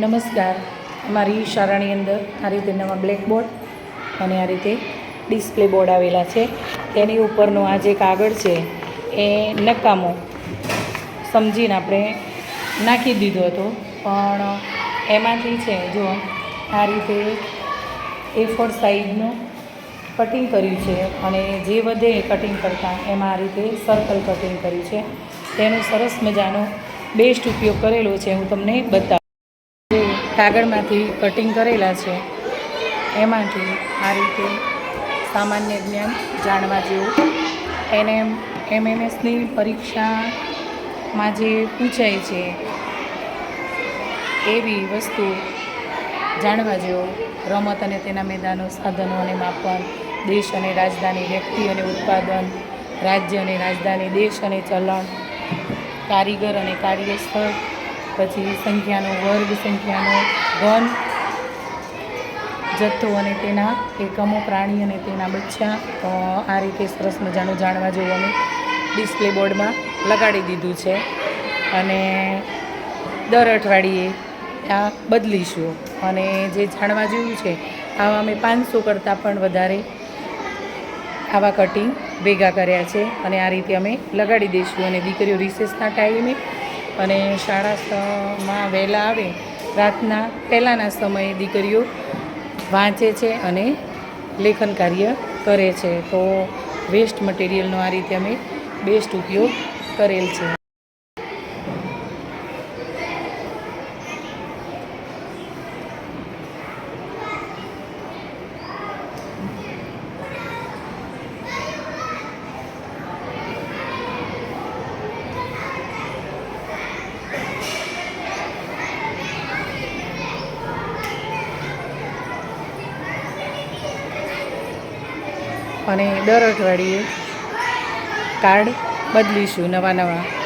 નમસ્કાર. અમારી શાળાની અંદર આ રીતે નવા બ્લેકબોર્ડ અને આ રીતે ડિસ્પ્લે બોર્ડ આવેલા છે. તેની ઉપરનો આ જે કાગળ છે, એ નકામો સમજીને આપણે નાખી દીધો હતો. પણ એમાંથી છે, જો આ રીતે એ ફોર સાઈઝનું કટિંગ કર્યું છે અને જે વધે એ કટિંગ કરતાં એમાં આ રીતે સર્કલ કટિંગ કર્યું છે. તેનો સરસ મજાનો બેસ્ટ ઉપયોગ કરેલો છે, હું તમને બતાવું. કાગળમાંથી કટિંગ કરેલા છે. એમાંથી આ રીતે સામાન્ય જ્ઞાન જાણવા જેવું એને એમએમએસની પરીક્ષામાં જે પૂછાય છે, એવી વસ્તુ જાણવા જેવો રમત અને તેના મેદાનો સાધનો અને માપન દેશ અને રાજધાની વ્યક્તિ અને ઉત્પાદન, રાજ્ય અને રાજધાની દેશ અને ચલણ, કારીગર અને કાર્યસ્થળ પછી સંખ્યાનો વર્ગ, સંખ્યાનો ઘન, જથ્થો અને તેના એકમો, પ્રાણી અને તેના બચ્ચા આ રીતે સરસ મજાનું જાણવા જોવાનું ડિસ્પ્લે બોર્ડમાં લગાડી દીધું છે. અને દર અઠવાડિયે આ બદલીશું. અને જે જાણવા જેવું છે, આવા અમે પાંચસો કરતાં પણ વધારે આવા કટિંગ ભેગા કર્યા છે. અને આ રીતે અમે લગાડી દઈશું. અને દીકરીઓ રિસેસના ટાઈમે અને શાળામાં વહેલા આવે, રાતના પહેલાંના સમયે દીકરીઓ વાંચે છે અને લેખન કાર્ય કરે છે. તો વેસ્ટ મટીરિયલનો આ રીતે અમે બેસ્ટ ઉપયોગ કરેલ છે. અને દર અઠવાડિયે કાર્ડ બદલીશું નવા નવા.